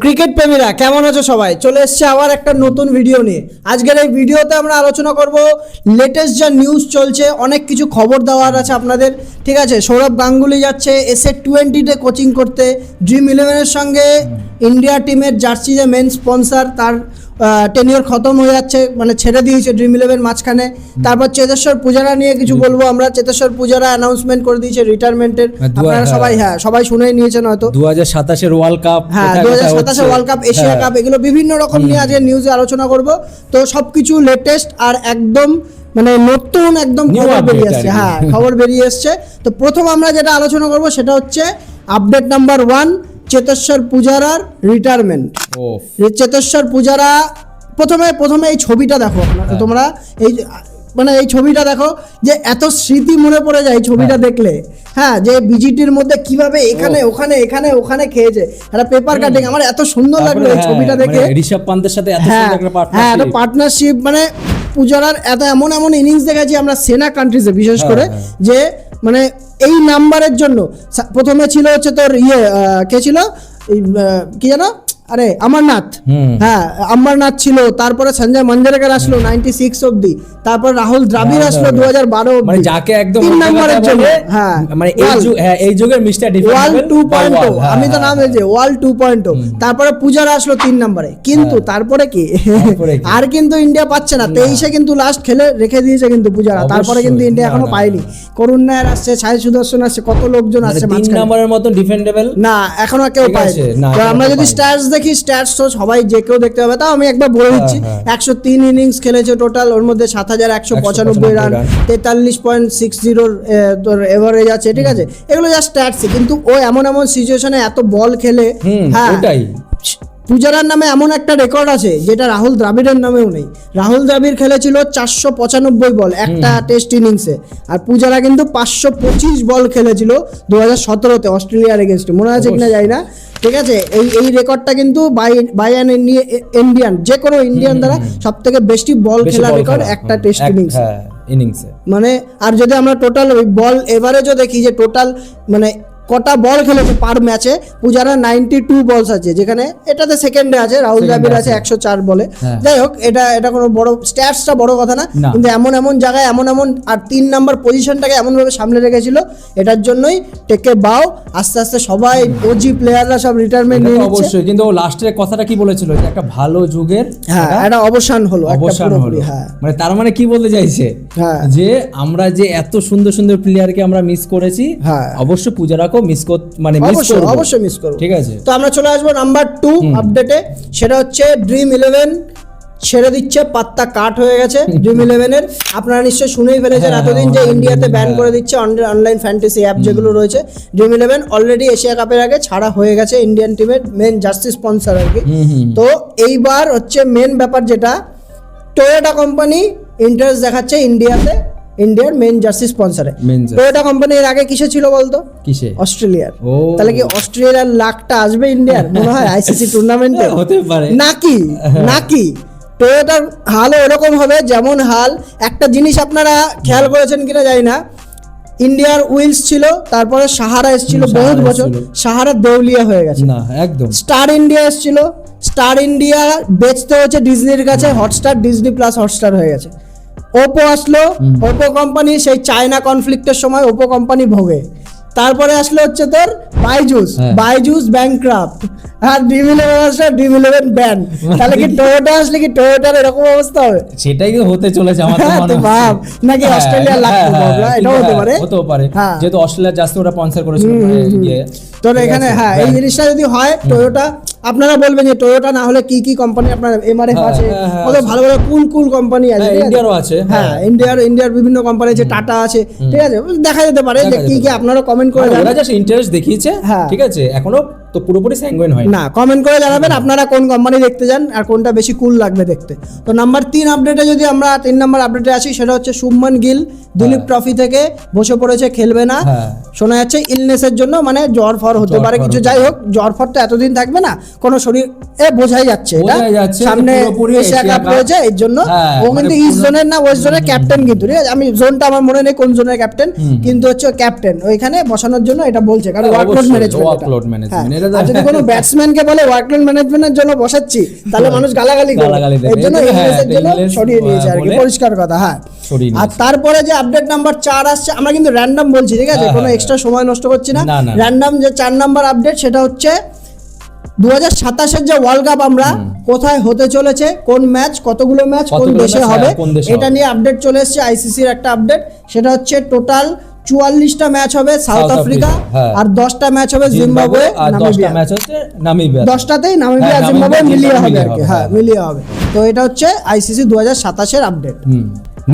Cricket প্রেমীরা, কেমন আছো সবাই? চলে এসছে আবার একটা নতুন ভিডিও নিয়ে। আজকের এই ভিডিওতে আমরা আলোচনা করব লেটেস্ট যা নিউজ চলছে, অনেক কিছু খবর দেওয়ার আছে আপনাদের, ঠিক আছে? সৌরভ গাঙ্গুলি যাচ্ছে এসে টোয়েন্টিতে কোচিং করতে ড্রিম ইলেভেনের সঙ্গে ইন্ডিয়া টিমের জার্সি যে মেন স্পন্সার তার টেনিওর খতম হয়ে যাচ্ছে মানে ছেড়ে দিয়েছে ড্রিম ইলেভেন মাঝখানে। তারপর চেতেশ্বর পূজারা নিয়ে কিছু বলব আমরা। চেতেশ্বর পূজারা অ্যানাউন্সমেন্ট করে দিয়েছে রিটায়ারমেন্টের হ্যাঁ, আপনারা হ্যাঁ। সবাই হ্যাঁ। সবাই শুনেই নিয়েছেন হয়তো। দু হাজার সাতাশের ওয়ার্ল্ড কাপ হ্যাঁ দু হাজার সাতাশে ওয়ার্ল্ড কাপ এশিয়া কাপ এগুলো বিভিন্ন রকম নিয়ে আজকে নিউজে আলোচনা করব। তো সব কিছু লেটেস্ট আর একদম মানে নতুন একদম খবর বেরিয়ে আর এসছে হ্যাঁ খবর বেরিয়ে এসছে। তো প্রথম আমরা যেটা আলোচনা করব সেটা হচ্ছে আপডেট নাম্বার ওয়ান চেতেশ্বর পূজারার রিটায়ারমেন্ট চেতেশ্বর পূজারা প্রথমে প্রথমে এই ছবিটা দেখো হ্যাঁ। তোমরা এই মানে এই ছবিটা দেখো যে এত স্মৃতি মনে পড়ে যায় এই ছবিটা দেখলে। হ্যাঁ যে বিজিটির মধ্যে কীভাবে এখানে ওখানে এখানে ওখানে খেয়েছে। একটা পেপার কাটিং আমার এত সুন্দর লাগল এই ছবিটা দেখে। মানে ঋষভ পান্তের সাথে হ্যাঁ হ্যাঁ পার্টনারশিপ মানে পূজারার এত এমন এমন ইনিংস দেখেছি আমরা সেনা কান্ট্রিজে বিশেষ হ্যাঁ, করে হ্যাঁ। যে মানে এই নাম্বারের জন্য প্রথমে ছিল হচ্ছে তোর ইয়ে কে ছিল কি জানো আরে অমরনাথ। হ্যাঁ অমরনাথ ছিল তারপরে সঞ্জয় মঞ্জরেকর আসলো নাইনটি সিক্স অব্দি তারপর রাহুল দ্রাবিড় আসলো দ্রাবিড়। দু হাজার বারো মানে যাকে একদম তিন নাম্বারের জন্য হ্যাঁ মানে এই যুগ হ্যাঁ এই যুগের মিস্টার হ্যাঁ, আমি তো নাম টু পয়েন্ট তারপরে পূজার আসলো তিন নম্বরে। কিন্তু তারপরে কি? আর কিন্তু ইন্ডিয়া পাচ্ছে না। তেইশে কিন্তু লাস্ট খেলে রেখে দিয়েছে কিন্তু পূজারা। তারপরে কিন্তু ইন্ডিয়া এখনও পায়নি। করুণ নায়ার আসছে ছায় সুদর্শন আসছে কত লোকজন মানে আসছে তিন নম্বরের মতো ডিফেন্ডেবল না এখনও কেউ না, আমরা যদি পায়নি। দেখি স্ট্যাটস তো সবাই যে কেউ দেখতে পাবে। তাও আমি একবার বলে দিচ্ছি হ্যাঁ। একশো তিন ইনিংস খেলেছে টোটাল ওর মধ্যে সাত হাজার একশো পঁচানব্বই রান। তেতাল্লিশ পয়েন্ট সিক্স জিরোর তোর এভারেজ আছে ঠিক আছে? এগুলো জাস্ট স্ট্যাটস কিন্তু ও এমন এমন সিচুয়েশনে এত বল খেলে হ্যাঁ। পূজারার নামে এমন একটা রেকর্ড আছে যেটা রাহুল দ্রাবিড়ের নামেও নেই। রাহুল দ্রাবিড় খেলেছিল চারশো পঁচানব্বই বল একটা টেস্ট ইনিংসে। আর পূজারা কিন্তু পাঁচশো পঁচিশ বল খেলেছিল দু হাজার সতেরোতে অস্ট্রেলিয়ার এগেনস্টে মনে আছে কিনা যাই না। ঠিক আছে এই এই রেকর্ডটা কিন্তু বাই বাই অ্যান ইন্ডিয়ান যে কোনো ইন্ডিয়ান দ্বারা সব থেকে বেশি বল খেলার রেকর্ড একটা টেস্ট ইনিংস। হ্যাঁ ইনিংসে। মানে আর যদি আমরা টোটাল ওই বল এভারেজও দেখি যে টোটাল মানে কটা বল খেলেছে পার ম্যাচে পূজারা নাইনটি টু বলস আছে যেখানে এটাতে সেকেন্ডে আছে রাহুল দ্রাবিড় আছে। একশো চার বলে হ্যাঁ। যাই হোক এটা এটা কোনো বড় স্ট্যাটসটা বড় কথা না। কিন্তু এমন এমন জায়গায় এমন এমন আর তিন নাম্বার পজিশনটাকে এমনভাবে সামনে রেখেছিল এটার জন্যই টেকে বাও আস্তে আস্তে সবাই ওজি প্লেয়াররা সব রিটায়ারমেন্ট নিয়ে অবশ্যই কিন্তু লাস্টের কথাটা কি বলেছিল যে একটা ভালো যুগের হ্যাঁ একটা অবসান হলো অবসান হলো হ্যাঁ মানে তার মানে কি বলতে চাইছে হ্যাঁ। যে আমরা যে এত সুন্দর সুন্দর প্লেয়ারকে আমরা মিস করেছি হ্যাঁ। অবশ্য পূজারাকেও মিস কর মানে মিস করব। অবশ্যই মিস করব। ঠিক আছে। তো আমরা চলে আসব নাম্বার টু আপডেটে সেটা হচ্ছে ড্রিম ইলেভেন ছেড়ে দিচ্ছে পাত্তা কাট হয়ে গেছে ড্রিম ইলেভেনের আপনারা নিশ্চয়ই শুনেই ফেলেছেন হ্যাঁ, এতদিন যে ইন্ডিয়াতে ব্যান। করে দিচ্ছে অনলাইন ফ্যান্টাসি অ্যাপ যেগুলো রয়েছে। ড্রিম ইলেভেন অলরেডি এশিয়া কাপের আগে ছাড়া হয়ে গেছে ইন্ডিয়ান টিমের মেন জার্সি স্পন্সর আর কি। তো এইবার হচ্ছে মেন ব্যাপার যেটা টয়োটা কোম্পানি ইন্টারেস্ট দেখাচ্ছে ইন্ডিয়াতে ইন্ডিয়ার মেন জার্সি স্পন্সরে। টয়োটা কোম্পানির আগে কিসে ছিল বলতো? কিসে? অস্ট্রেলিয়ার। তাহলে কি অস্ট্রেলিয়ার লাখটা আসবে ইন্ডিয়ার মনে হয় আইসিসি টুর্নামেন্টে হতে পারে। নাকি? নাকি? টয়োটার হালও এরকম হবে যেমন হাল। একটা জিনিস আপনারা খেয়াল করেছেন কিনা জানি না। ইন্ডিয়ার উইলস ছিল তারপরে সাহারা এসেছিল বহুত বছর। সাহারা দেউলিয়া হয়ে গেছে। না একদম। স্টার ইন্ডিয়া এসেছিল। স্টার ইন্ডিয়া বেচতে হচ্ছে ডিজনির কাছে হটস্টার ডিজনি প্লাস হটস্টার হয়ে গেছে। ওপো আসলো ওপো কোম্পানি সেই চায়না কনফ্লিক্টের সময় ওপো কোম্পানি ভোগে। তারপরে আসলো হচ্ছে তোর বাইজুস। বাইজুস ব্যাংক্রাফট আর ডিম ইলেভেন আসলো ডিম ইলেভেন ব্যান তাহলে কি টয়োটা আসলে কি টয়োটার এরকম অবস্থা হবে? সেটাই তো হতে চলেছে আমার তো হ্যাঁ, মনে ভাব, নাকি অস্ট্রেলিয়ার লাখ হ্যাঁ, প্রভাব, হ্যাঁ, এটাও হতে পারে। হতেও পারে। হ্যাঁ। যেহেতু অস্ট্রেলিয়া জাস্ট ওরা স্পন্সর করেছিল ইয়ে। তো এখানে হ্যাঁ এই জিনিসটা যদি হয় টয়োটা আপনারা বলবেন যে টয়োটা না হলে কি কি কোম্পানি আপনার এমআরএফ হ্যাঁ, আছে? হ্যাঁ, হ্যাঁ, কত ভালো ভালো কুল কুল কোম্পানি আছে হ্যাঁ, আছে? ইন্ডিয়ারও আছে, হ্যাঁ হ্যাঁ। ইন্ডিয়ার ইন্ডিয়ার বিভিন্ন কোম্পানি আছে টাটা আছে ঠিক আছে? দেখা যেতে পারে যে কি কি আপনারা কমেন্ট করে ওরা ইন্টারেস্ট দেখিয়েছে হ্যাঁ। ঠিক আছে? এখনও তো পুরোপুরি স্যাঙ্গুইন হয় না কমেন্ট করে জানাবেন আপনারা কোন কোম্পানি দেখতে যান আর কোনটা বেশি কুল লাগবে দেখতে। তো নাম্বার তিন আপডেটে যদি আমরা তিন নাম্বার আপডেটে আসি সেটা হচ্ছে শুভমান গিল দিলীপ ট্রফি থেকে বসে পড়েছে খেলবে না। হ্যাঁ। শোনা যাচ্ছে ইলনেসের জন্য মানে জ্বর ফর হতে পারে কিছু যাই হোক জ্বর ফর তো এতদিন থাকবে না কোনো শরীর এ বোঝাই যাচ্ছে এটা। সামনে এশিয়া কাপ। রয়েছে এর জন্য। হ্যাঁ, ও মানে কিন্তু ইস্ট জোনের না ওয়েস্ট জোনের ক্যাপ্টেন কিন্তু। ঠিক আছে আমি জোনটা আমার মনে নেই কোন জোনের ক্যাপ্টেন কিন্তু হচ্ছে ক্যাপ্টেন ওইখানে বসানোর জন্য এটা বলছে কারণ ওয়ার্কলোড ম্যানেজমেন্ট আর যদি কোনো ব্যাটসম্যানকে বলে ওয়ার্কলোড ম্যানেজমেন্টের জন্য বসাচ্ছি তাহলে মানুষ গালাগালি দেবে। এর জন্য জন্য হ্যাঁ, ইংলিশের জন্য সরিয়ে নিয়েছে আর কি পরিষ্কার কথা হ্যাঁ। আর তারপরে যে আপডেট নাম্বার চার আসছে আমরা কিন্তু র্যান্ডম বলছি ঠিক আছে? হ্যাঁ, কোনো হ্যাঁ, এক্সট্রা সময় নষ্ট করছি না। র্যান্ডম যে চার নাম্বার আপডেট সেটা হচ্ছে দু হাজার সাতাশের যে ওয়ার্ল্ড কাপ আমরা কোথায় হতে চলেছে কোন ম্যাচ কতগুলো ম্যাচ কোন দেশে হবে হ্যাঁ, এটা নিয়ে আপডেট চলে এসেছে আইসিসির একটা আপডেট সেটা হচ্ছে টোটাল চুয়াল্লিশটা ম্যাচ হবে সাউথ সাউথ আফ্রিকা হ্যাঁ। আর দশটা ম্যাচ হবে জিম্বাবুয়ে জিম্বাবুয়ে আর দশটা ম্যাচ হচ্ছে নামিবিয়া দশটাতেই নামিবিয়া হ্যাঁ, জিম্বাবুয়ে মিলিয়ে হবে আর কি। হ্যাঁ হ্যাঁ। মিলিয়ে হবে। তো এটা হচ্ছে আইসিসি দু হাজার সাতাশের আপডেট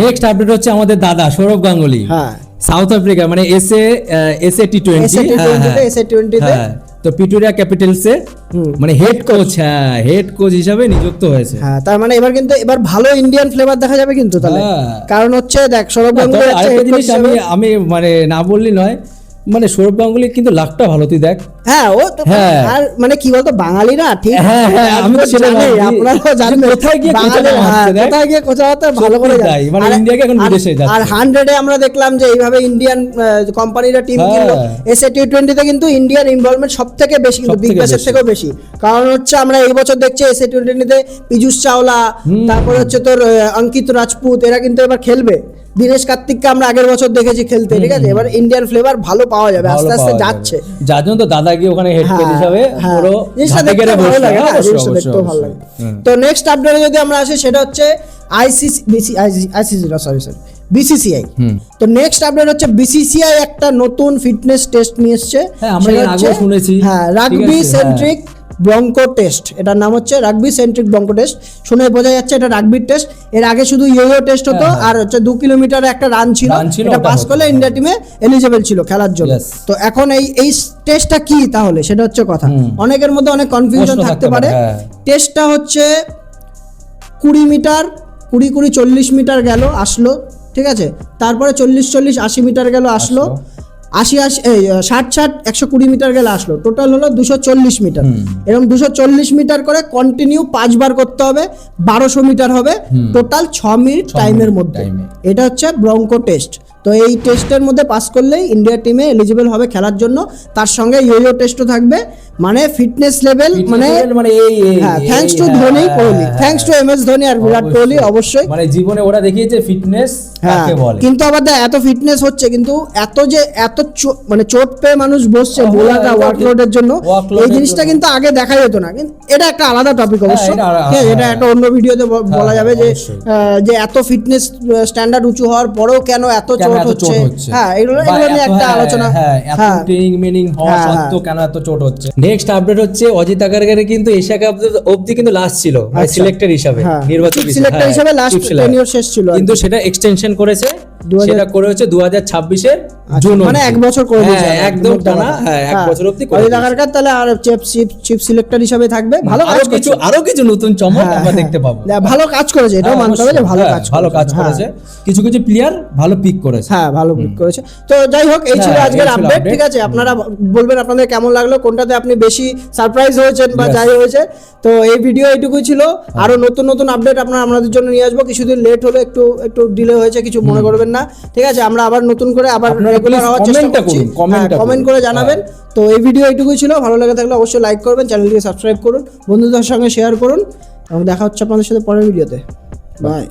নেক্সট আপডেট হচ্ছে আমাদের দাদা সৌরভ গাঙ্গুলি। হ্যাঁ। সাউথ আফ্রিকা মানে SA SA T twenty SA টি-টোয়েন্টিতে, SA টোয়েন্টিতে। তো পিটুরিয়া ক্যাপিটালসে মানে হেড কোচ হ্যাঁ হেড কোচ হিসাবে নিযুক্ত হয়েছে। হ্যাঁ তার মানে এবার কিন্তু এবার ভালো ইন্ডিয়ান ফ্লেভার দেখা যাবে কিন্তু তাহলে। হ্যাঁ। কারণ হচ্ছে দেখ সৌরভ গাঙ্গুলি আমি আমি মানে না বললি নয় মানে সৌরভ গাঙ্গুলি কিন্তু লাখটা ভালো তুই দেখ হ্যাঁ ও তো হ্যাঁ। আর মানে কি বলতো বাঙালিরা ঠিক হ্যাঁ, হ্যাঁ, আমি তো সেটা জানি, আপনারাও জানেন কোথায় গিয়ে বাঙালি কোথায় গিয়ে ভালো করে। তাই, মানে ইন্ডিয়াকে এখন বিদেশে যাচ্ছে। আর হান্ড্রেডে আমরা দেখলাম যে এইভাবে ইন্ডিয়ান কোম্পানিরা টিম। কিনলো এসএ টি টোয়েন্টিতে কিন্তু ইন্ডিয়ান ইনভলভমেন্ট সব থেকে বেশি কিন্তু বিগ ব্যাশের বেশি। থেকেও বেশি কারণ হচ্ছে আমরা এই বছর দেখছি এসএ টি টোয়েন্টিতে পীযুষ চাওলা তারপরে হচ্ছে তোর অঙ্কিত রাজপুত এরা কিন্তু এবার খেলবে দীনেশ কার্তিককে আমরা আগের বছর দেখেছি খেলতে ঠিক আছে? এবার ইন্ডিয়ান ফ্লেভার ভালো পাওয়া যাবে আস্তে আস্তে যাচ্ছে। যার জন্য তো দাদা গিয়ে ওখানে হেড কোচ হিসাবে হ্যাঁ। পুরো দেখতে ভালো লাগে, অবশ্যই, ভালো লাগে। তো নেক্সট আপডেটে যদি আমরা আসি সেটা হচ্ছে আইসিসি বিসি আইসিসি না সরি সরি বিসিসিআই তো নেক্সট আপডেট হচ্ছে বিসিসিআই একটা নতুন ফিটনেস টেস্ট নিয়ে এসেছে। হ্যাঁ, আমরা হচ্ছে- শুনেছি। হ্যাঁ রাগবি। সেন্ট্রিক ব্রঙ্কো টেস্ট এটার নাম হচ্ছে রাগবি সেন্ট্রিক ব্রঙ্কো টেস্ট শুনে বোঝা যাচ্ছে এটা রাগবির টেস্ট এর আগে শুধু ইয়ো টেস্ট হতো হ্যাঁ, হ্যাঁ। আর হচ্ছে দু কিলোমিটার একটা রান ছিল এটা পাস করলে। ইন্ডিয়া টিমে এলিজেবল ছিল খেলার জন্য। তো এখন এই এই টেস্টটা কি তাহলে? সেটা হচ্ছে কথা। অনেকের মধ্যে অনেক কনফিউশন থাকতে পারে। পারে, হ্যাঁ। টেস্টটা হচ্ছে কুড়ি মিটার কুড়ি কুড়ি চল্লিশ মিটার গেল আসলো ঠিক আছে? তারপরে চল্লিশ চল্লিশ আশি মিটার গেল আসলো। আশি আশি এই ষাট ষাট একশো কুড়ি মিটার গেলে আসলো। টোটাল হলো দুশো চল্লিশ মিটার। এরকম দুশো চল্লিশ মিটার করে কন্টিনিউ পাঁচবার করতে হবে বারোশো মিটার হবে। টোটাল ছ মিনিট টাইমের মধ্যে। এটা হচ্ছে ব্রঙ্কো টেস্ট তো এই টেস্টের মধ্যে পাস করলেই ইন্ডিয়া টিমে এলিজিবল হবে খেলার জন্য। তার সঙ্গে ইয়ো টেস্টও থাকবে। মানে ফিটনেস লেভেল মানে মানে এই এই- হ্যাঁ থ্যাঙ্কস টু ধোনি হ্যাঁ, কোহলি। হ্যাঁ, thanks to M S Dhoni আর বিরাট কোহলি অবশ্যই। মানে জীবনে ওরা দেখিয়েছে ফিটনেস কাকে বলে। কিন্তু আবার দেখ এত ফিটনেস হচ্ছে কিন্তু এত যে এত মানে চোট পেয়ে মানুষ বসছে বোলাররা ওয়ার্কলোডের জন্য এই জিনিসটা কিন্তু আগে দেখা যেত না। কিন্তু এটা একটা আলাদা টপিক অবশ্য। এটা। একটা অন্য ভিডিওতে বলা যাবে যে যে এত ফিটনেস স্ট্যান্ডার্ড উঁচু হওয়ার পরেও কেন এত চোট এত চোট হচ্ছে। হ্যাঁ এগুলো এগুলো নিয়ে একটা হ্যাঁ, আলোচনা। হ্যাঁ এত হ্যাঁ। ট্রেনিং মিনিং হওয়া হ্যাঁ, সত্ত্বেও কেন এত চোট হচ্ছে? নেক্সট আপডেট হচ্ছে অজিত আগারগারে কিন্তু এশিয়া কাপ অবধি কিন্তু লাস্ট ছিল আচ্ছা। সিলেক্টর হিসাবে নির্বাচন নির্বাচক Chief selector হ্যাঁ, হিসাবে লাস্ট টেনিয়র। শেষ ছিল কিন্তু সেটা এক্সটেনশন করেছে 2000 সেটা করে হচ্ছে দু হাজার ছাব্বিশের আচ্ছা, জুন মানে এক বছর করে দিয়েছে হ্যাঁ, একদম টানা হ্যাঁ এক বছর অবধি করে দিয়েছে। তাহলে আর চিফ চিফ চিফ সিলেক্টর হিসাবে থাকবে। ভালো আরও কিছু আরও কিছু নতুন চমক হ্যাঁ, আমরা হ্যাঁ। দেখতে পাবো। ভালো কাজ করেছে এটাও হ্যাঁ, মানতে হবে যে ভালো হ্যাঁ, কাজ ভালো কাজ হ্যাঁ। করেছে। কিছু কিছু প্লেয়ার ভালো পিক করেছে। হ্যাঁ ভালো ক্লিক করেছে। তো যাই হোক এই ছিল হ্যাঁ, আজকের আপডেট ঠিক আছে? আপনারা বলবেন আপনাদের কেমন লাগল কোনটাতে আপনি বেশি সারপ্রাইজ হয়েছেন বা যাই হয়েছে। তো এই ভিডিও এইটুকুই ছিল। আরও নতুন নতুন আপডেট আপনারা আপনাদের জন্য নিয়ে আসব। কিছুদিন লেট হলো একটু একটু ডিলে হয়েছে কিছু মনে করবেন না। ঠিক আছে আমরা আবার নতুন করে আবার রেগুলার হওয়ার চেষ্টা করছি। কমেন্ট করে জানাবেন। তো এই ভিডিও এইটুকুই ছিল। ভালো লাগে থাকলে অবশ্যই লাইক করবেন চ্যানেলটিকে সাবস্ক্রাইব করুন। বন্ধুদের সঙ্গে শেয়ার করুন। এবং দেখা হচ্ছে আপনাদের সাথে পরের ভিডিওতে বাই